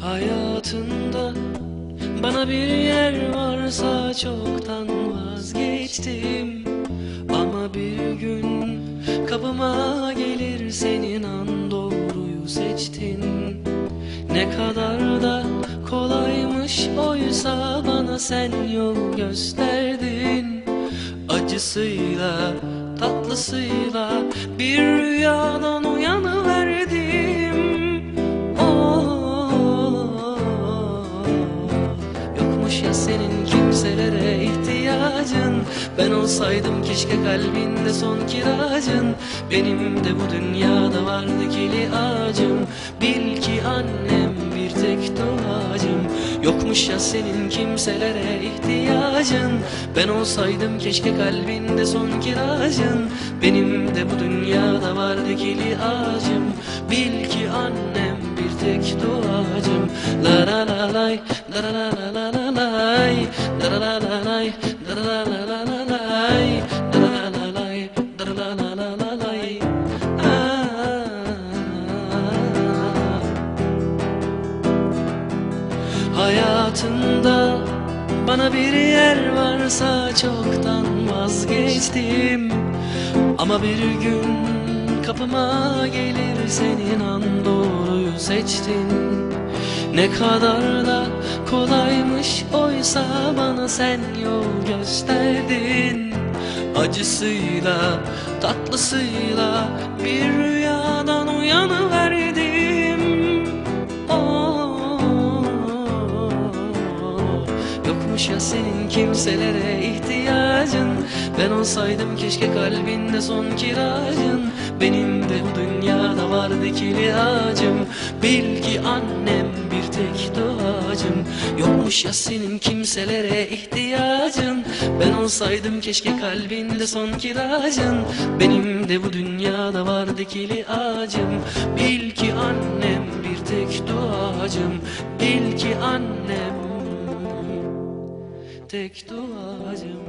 Hayatında bana bir yer varsa çoktan vazgeçtim. Ama bir gün kapıma gelir senin an doğruyu seçtin. Ne kadar da kolaymış oysa bana sen yol gösterdin Acısıyla tatlısıyla bir rüyadan uyanıverdim. Oh, Yokmuş ya senin kimselere ihtiyacın. Ben olsaydım keşke kalbinde son kiracın. Benim de bu dünyada vardı kili ağacım. Bil ki annem bir tek duacım Yokmuş ya senin kimselere ihtiyacın Ben olsaydım keşke kalbinde son kiracın Benim de bu dünyada vardı kili ağacım Bil ki annem bir tek duacım La la la lay La la la la la la lay La la la la lay La la la la la la lay Hayatında bana bir yer varsa çoktan vazgeçtim. Ama bir gün kapıma gelir senin an doğruyu seçtin Ne kadar da kolaymış oysa bana sen yol gösterdin. Acısıyla tatlısıyla bir Yokmuş ya senin kimselere ihtiyacın. Ben olsaydım keşke kalbinde son kiracın. Benim de bu dünyada vardı kili ağacım Bil ki annem bir tek duacım Yokmuş ya senin kimselere ihtiyacın. Ben olsaydım keşke kalbinde son kiracın. Benim de bu dünyada vardı kili ağacım Bil ki annem bir tek duacım Bil ki annem tek duacım